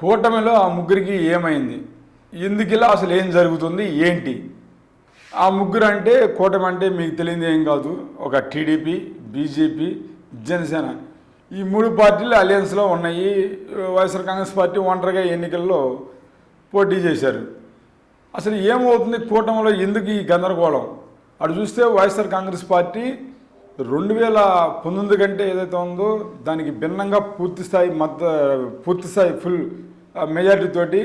కూటమిలో ఆ ముగ్గురికి ఏమైంది? ఎందుకు ఇలా అసలు ఏం జరుగుతుంది? ఏంటి? ఆ ముగ్గురు అంటే కూటమి అంటే మీకు తెలియదు ఏం కాదు. ఒక టీడీపీ బీజేపీ జనసేన. ఈ మూడు పార్టీలు అలయన్స్లో ఉన్నాయి. వైఎస్ఆర్ కాంగ్రెస్ పార్టీ ఒంటరిగా ఎన్నికల్లో పోటీ చేశారు. అసలు ఏమవుతుంది? కూటమిలో ఎందుకు ఈ గందరగోళం? అటు చూస్తే వైఎస్ఆర్ కాంగ్రెస్ పార్టీ రెండు వేల పంతొమ్మిది కంటే ఏదైతే ఉందో దానికి భిన్నంగా పూర్తి స్థాయి మద్ద పూర్తి స్థాయి ఫుల్ మెజారిటీ తోటి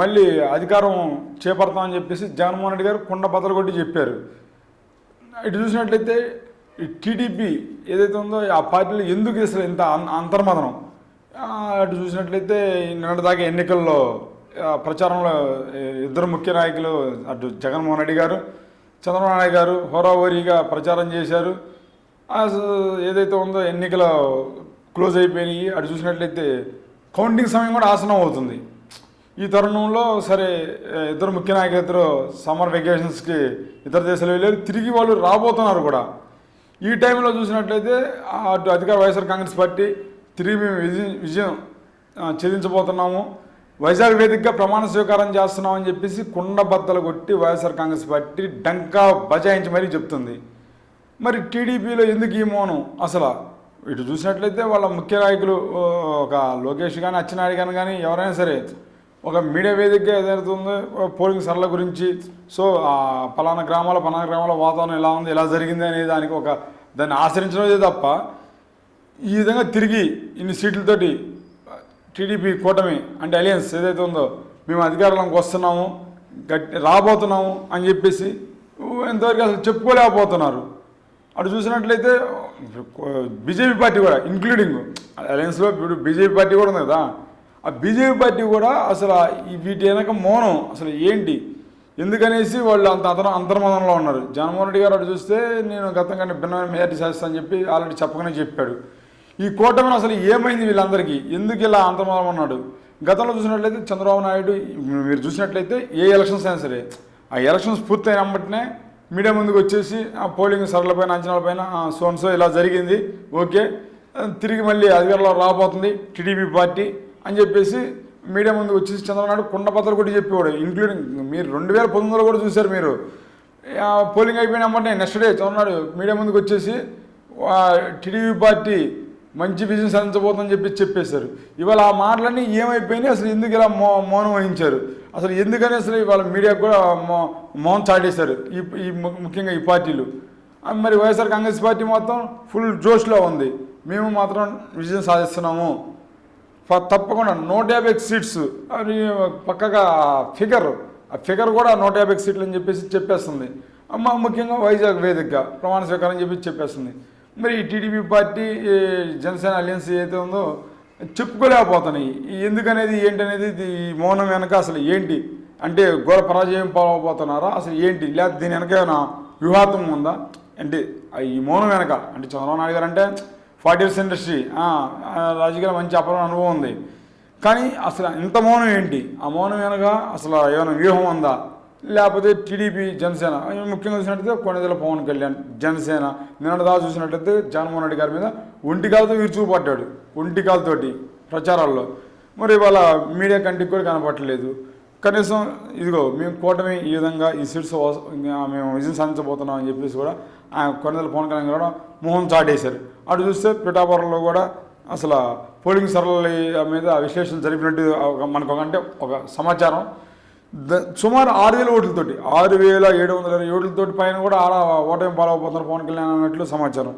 మళ్ళీ అధికారం చేపడతామని చెప్పేసి జగన్మోహన్ రెడ్డి గారు కుండ బదలు కొట్టి చెప్పారు. ఇటు చూసినట్లయితే ఈ టీడీపీ ఏదైతే ఉందో ఆ పార్టీలో ఎందుకు అసలు ఇంత అంతర్మదనం? అటు చూసినట్లయితే నిన్నటిదాకా ఎన్నికల్లో ప్రచారంలో ఇద్దరు ముఖ్య నాయకులు అటు జగన్మోహన్ రెడ్డి గారు చంద్రబాబు నాయుడు గారు హోరావోరీగా ప్రచారం చేశారు. ఏదైతే ఉందో ఎన్నికలు క్లోజ్ అయిపోయినాయి. అటు చూసినట్లయితే కౌంటింగ్ సమయం కూడా ఆసనం అవుతుంది. ఈ తరుణంలో సరే ఇద్దరు ముఖ్య నాయకులు ఇద్దరు సమ్మర్ వెకేషన్స్కి ఇతర దేశాలు వెళ్ళారు. తిరిగి వాళ్ళు రాబోతున్నారు కూడా. ఈ టైంలో చూసినట్లయితే అటు అధికార వైఎస్ఆర్ కాంగ్రెస్ పార్టీ తిరిగి మేము విజయం విజయం చెల్లించబోతున్నాము. వైజాగ్ వేదికగా ప్రమాణ స్వీకారం చేస్తున్నామని చెప్పేసి కుండ బద్దలు కొట్టి వైఎస్ఆర్ కాంగ్రెస్ పార్టీ డంకా బజాయించి మరీ చెప్తుంది. మరి టీడీపీలో ఎందుకు ఈ మౌనం అసలు? ఇటు చూసినట్లయితే వాళ్ళ ముఖ్య నాయకులు ఒక లోకేష్ కానీ అచ్చెన్నాయుడు కానీ కానీ ఎవరైనా సరే ఒక మీడియా వేదికగా ఏదైతే ఉందో పోలింగ్ సరళ గురించి సో ఆ పలానా గ్రామాల పలానా గ్రామాల వాతావరణం ఎలా ఉంది ఎలా జరిగింది అనే దానికి ఒక దాన్ని ఆచరించడమే తప్ప ఈ విధంగా తిరిగి ఇన్ని సీట్లతోటి టీడీపీ కూటమి అంటే అలయన్స్ ఏదైతే ఉందో మేము అధికారంలోకి వస్తున్నాము గట్టి రాబోతున్నాము అని చెప్పేసి ఎంతవరకు అసలు చెప్పుకోలేకపోతున్నారు. అటు చూసినట్లయితే బీజేపీ పార్టీ కూడా ఇంక్లూడింగ్ అలయన్స్లో ఇప్పుడు బీజేపీ పార్టీ కూడా ఉంది కదా. ఆ బీజేపీ పార్టీ కూడా అసలు ఈ వీటి వెనక మౌనం అసలు ఏంటి? ఎందుకనేసి వాళ్ళు అంత అతను అంతర్మదంలో ఉన్నారు. జగన్మోహన్ రెడ్డి గారు అటు చూస్తే నేను గతం కంటే భిన్నమైన మేయర్టీ చేస్తానని చెప్పి ఆల్రెడీ చెప్పకనే చెప్పాడు. ఈ కూటమిని అసలు ఏమైంది వీళ్ళందరికీ? ఎందుకు ఇలా అంతర్మదం ఉన్నాడు? గతంలో చూసినట్లయితే చంద్రబాబు నాయుడు మీరు చూసినట్లయితే ఏ ఎలక్షన్స్ అయినా సరే ఆ ఎలక్షన్స్ పూర్తయినప్పటినే మీడియా ముందుకు వచ్చేసి ఆ పోలింగ్ సరళపైన అంచనాలపైన సోన్సో ఇలా జరిగింది. ఓకే. తిరిగి మళ్ళీ అధికారంలో రాబోతుంది టీడీపీ పార్టీ అని చెప్పేసి మీడియా ముందుకు వచ్చేసి చంద్రబాబు నాయుడు కుండ కూడా చెప్పేవాడు. ఇంక్లూడింగ్ మీరు రెండు వేల పంతొమ్మిదిలో కూడా చూశారు మీరు. పోలింగ్ అయిపోయిన వెంబటనే నెక్స్ట్ డే చంద్రబాబు మీడియా ముందుకు వచ్చేసి టీడీపీ పార్టీ మంచి విజయం సాధించబోతుందని చెప్పి చెప్పేశారు. ఇవాళ ఆ మాటలన్నీ ఏమైపోయినాయి? అసలు ఎందుకు ఇలా మౌనం వహించారు? అసలు ఎందుకని అసలు ఇవాళ మీడియాకు కూడా మౌన్ చాటేశారు ఈ ఈ ముఖ్యంగా ఈ పార్టీలు. మరి వైఎస్ఆర్ కాంగ్రెస్ పార్టీ మొత్తం ఫుల్ జోష్లో ఉంది. మేము మాత్రం విజయం సాధిస్తున్నాము. తప్పకుండా నూట యాభై సీట్స్. అని పక్కగా ఫిగర్. ఆ ఫిగర్ కూడా నూట యాభై సీట్లు అని చెప్పేసి చెప్పేస్తుంది. అమ్మ ముఖ్యంగా వైజాగ్ వేదికగా ప్రమాణ స్వీకారం చెప్పి చెప్పేస్తుంది. మరి ఈ టీడీపీ పార్టీ ఈ జనసేన అలయన్స్ ఏదైతే ఉందో చెప్పుకోలేకపోతున్నాయి. ఎందుకనేది ఏంటనేది ఇది ఈ మౌనం వెనక అసలు ఏంటి? అంటే ఘోర పరాజయం పాలవబోతున్నారా? అసలు ఏంటి? లేదా దీని వెనక ఏమైనా వ్యూహాత్వం ఉందా? అంటే ఈ మౌనం వెనక అంటే చంద్రబాబు నాయుడు గారు అంటే ఫార్టీ ఇయర్స్ ఇండస్ట్రీ రాజకీయాల మంచి అపరం అనుభవం ఉంది. కానీ అసలు ఇంత మౌనం ఏంటి? ఆ మౌనం వెనక అసలు ఏమైనా వ్యూహం ఉందా? లేకపోతే టీడీపీ జనసేన ముఖ్యంగా చూసినట్టయితే కొనదెల పవన్ కళ్యాణ్ జనసేన నిన్నటిదా చూసినట్టయితే జగన్మోహన్ రెడ్డి గారి మీద ఒంటికాలతో విరుచుకుపడ్డాడు. ఒంటికాలతోటి ప్రచారాల్లో. మరి ఇవాళ మీడియా కంటికి కూడా కనపట్టలేదు కనీసం ఇదిగో మేము కూటమి ఈ విధంగా ఈ సీట్స్ మేము విజయం సాధించబోతున్నాం అని చెప్పేసి కూడా ఆయన కొన్నిదల పవన్ కళ్యాణ్ కూడా మొహం చాటేశారు. అటు చూస్తే పిఠాపురంలో కూడా అసలు పోలింగ్ సరళ మీద విశ్లేషణ జరిపినట్టు మనకు ఒక అంటే ఒక సమాచారం. సుమారు ఆరు వేల ఓట్లతోటి ఆరు వేల ఏడు వందల ఇరవై ఓట్లతోటి పైన కూడా ఆడ ఓటమి పాలవబోతున్నారు పవన్ కళ్యాణ్ అన్నట్లు సమాచారం.